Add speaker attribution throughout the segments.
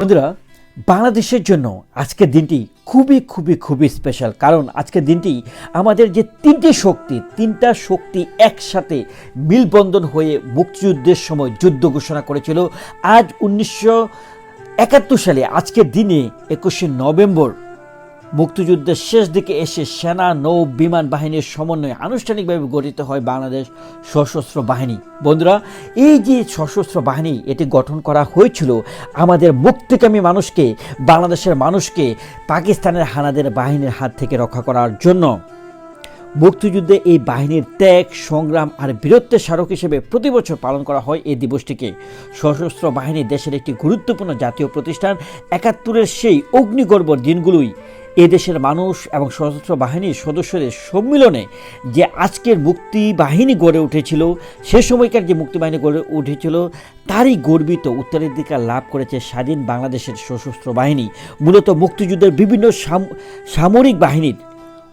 Speaker 1: বন্ধুরা, বাংলাদেশের জন্য আজকের দিনটি খুবই খুবই খুবই স্পেশাল কারণ আজকের দিনটি আমাদের যে তিনটি শক্তি, তিনটা শক্তি একসাথে মিলবন্ধন হয়ে মুক্তিযুদ্ধের সময় যুদ্ধ ঘোষণা করেছিল। আজ উনিশশো একাত্তর সালে, আজকের দিনে একুশে নভেম্বর মুক্তিযুদ্ধের শেষ দিকে এসে সেনা, নৌ, বিমান বাহিনীর সমন্বয়ে আনুষ্ঠানিকভাবে গঠিত হয় বাংলাদেশ সশস্ত্র বাহিনী। বন্ধুরা, এই যে সশস্ত্র বাহিনী, এটি গঠন করা হয়েছিল আমাদের মুক্তিকামী মানুষকে, বাংলাদেশের মানুষকে, পাকিস্তানের হানাদের বাহিনীর হাত থেকে রক্ষা করার জন্য। মুক্তিযুদ্ধে এই বাহিনীর ত্যাগ, সংগ্রাম আর বীরত্বের স্মারক হিসেবে প্রতি বছর পালন করা হয় এই দিবসটিকে। সশস্ত্র বাহিনী দেশের একটি গুরুত্বপূর্ণ জাতীয় প্রতিষ্ঠান, একাত্তরের সেই অগ্নিগর্ভ দিনগুলোই এদেশের মানুষ এবং সশস্ত্র বাহিনীর সদস্যদের সম্মিলনে যে আজকের মুক্তি বাহিনী গড়ে উঠেছিল, সে সময়কার যে মুক্তি বাহিনী গড়ে উঠেছিল, তারই গর্বিত উত্তরাধিকার লাভ করেছে স্বাধীন বাংলাদেশের সশস্ত্র বাহিনী। মূলত মুক্তিযুদ্ধের বিভিন্ন সাম- সামরিক বাহিনীর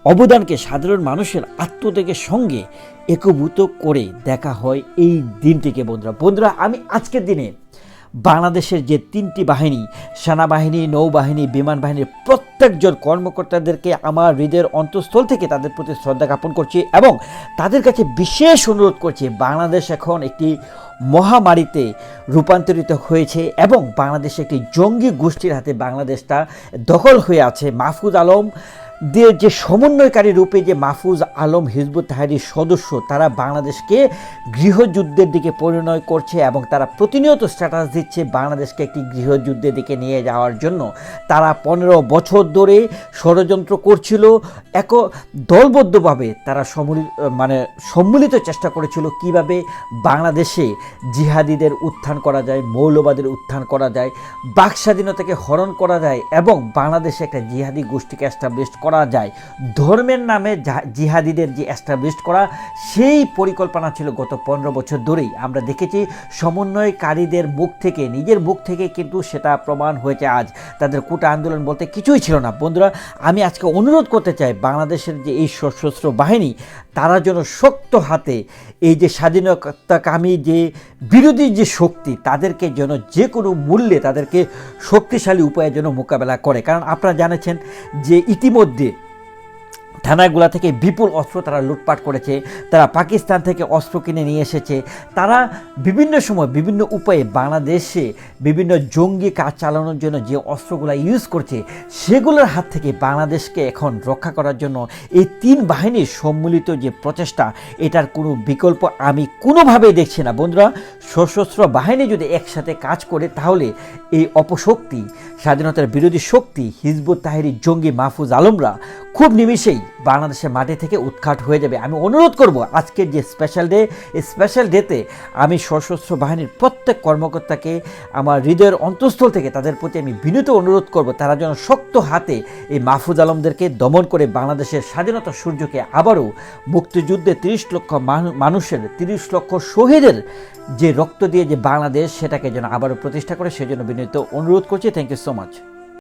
Speaker 1: অবদানকে সাধারণ মানুষের আত্মত্যাগের সঙ্গে একভূত করে দেখা হয় এই দিনটিকে বন্ধুরা। বন্ধুরা, আমি আজকের দিনে বাংলাদেশের যে তিনটি বাহিনী, সেনাবাহিনী, নৌবাহিনী, বিমান বাহিনীর প্রত্যেকজন কর্মকর্তাদেরকে আমার হৃদয়ের অন্তঃস্থল থেকে তাদের প্রতি শ্রদ্ধা জ্ঞাপন করছি এবং তাদের কাছে বিশেষ অনুরোধ করছি, বাংলাদেশ এখন একটি মহামারীতে রূপান্তরিত হয়েছে এবং বাংলাদেশে একটি জঙ্গি গোষ্ঠীর হাতে বাংলাদেশটা দখল হয়ে আছে। মাহফুজ আলম দিয়ে যে সমন্বয়কারী রূপে যে মাহফুজ আলম হিজবুত তাহারির সদস্য, তারা বাংলাদেশকে গৃহযুদ্ধের দিকে পরিণয় করছে এবং তারা প্রতিনিয়ত স্ট্যাটাস দিচ্ছে বাংলাদেশকে একটি গৃহযুদ্ধের দিকে নিয়ে যাওয়ার জন্য। তারা পনেরো বছর ধরে ষড়যন্ত্র করছিল, এক দলবদ্ধভাবে তারা সম্মিলিত মানে সম্মিলিত চেষ্টা করেছিল কীভাবে বাংলাদেশে জিহাদিদের উত্থান করা যায়, মৌলবাদের উত্থান করা যায় বাক স্বাধীনতাকে হরণ করা যায় এবং বাংলাদেশে একটা জিহাদি গোষ্ঠীকে এস্টাবলিশ করা যায়। ধর্মের নামে জিহাদিদের যে এস্টাবলিশ করা, সেই পরিকল্পনা ছিল গত পনেরো বছর ধরেই। আমরা দেখেছি সমন্বয়কারীদের মুখ থেকে, নিজের মুখ থেকে কিন্তু সেটা প্রমাণ হয়েছে আজ। তাদের কোটা আন্দোলন বলতে কিছুই ছিল না। বন্ধুরা, আমি আজকে অনুরোধ করতে চাই, বাংলাদেশের যে এই সশস্ত্র বাহিনী, তারা যেন শক্ত হাতে এই যে স্বাধীনতাকামী যে বিরোধী যে শক্তি, তাদেরকে যেন যে কোনো মূল্যে তাদেরকে শক্তিশালী উপায়ে যেন মোকাবেলা করে। কারণ আপনারা জানেছেন যে ইতিমধ্যে থানাগুলা থেকে বিপুল অস্ত্র তারা লুটপাট করেছে, তারা পাকিস্তান থেকে অস্ত্র কিনে নিয়ে এসেছে। তারা বিভিন্ন সময় বিভিন্ন উপায়ে বাংলাদেশে বিভিন্ন জঙ্গি কাজ চালানোর জন্য যে অস্ত্রগুলো ইউজ করছে, সেগুলোর হাত থেকে বাংলাদেশকে এখন রক্ষা করার জন্য এই তিন বাহিনীর সম্মিলিত যে প্রচেষ্টা, এটার কোনো বিকল্প আমি কোনোভাবেই দেখছি না। বন্ধুরা, সশস্ত্র বাহিনী যদি একসাথে কাজ করে, তাহলে এই অপশক্তি, স্বাধীনতার বিরোধী শক্তি হিজবুত তাহিরি জঙ্গি মাহফুজ আলমরা খুব নিমিষেই বাংলাদেশের মাটি থেকে উৎখাট হয়ে যাবে। আমি অনুরোধ করব আজকের যে স্পেশাল ডে স্পেশাল ডেতে আমি সশস্ত্র বাহিনীর প্রত্যেক কর্মকর্তাকে আমার হৃদয়ের অন্তঃস্থল থেকে তাদের প্রতি আমি বিনীত অনুরোধ করব, তারা যেন শক্ত হাতে এই মাহফুজ আলমদেরকে দমন করে বাংলাদেশের স্বাধীনতা সূর্যকে আবারও মুক্তিযুদ্ধে তিরিশ লক্ষ মানুষের, তিরিশ লক্ষ শহীদের যে রক্ত দিয়ে যে বাংলাদেশ সেটাকে যেন আবারও প্রতিষ্ঠা করে, সেজন্য বিনীত অনুরোধ করছি। Thank you so much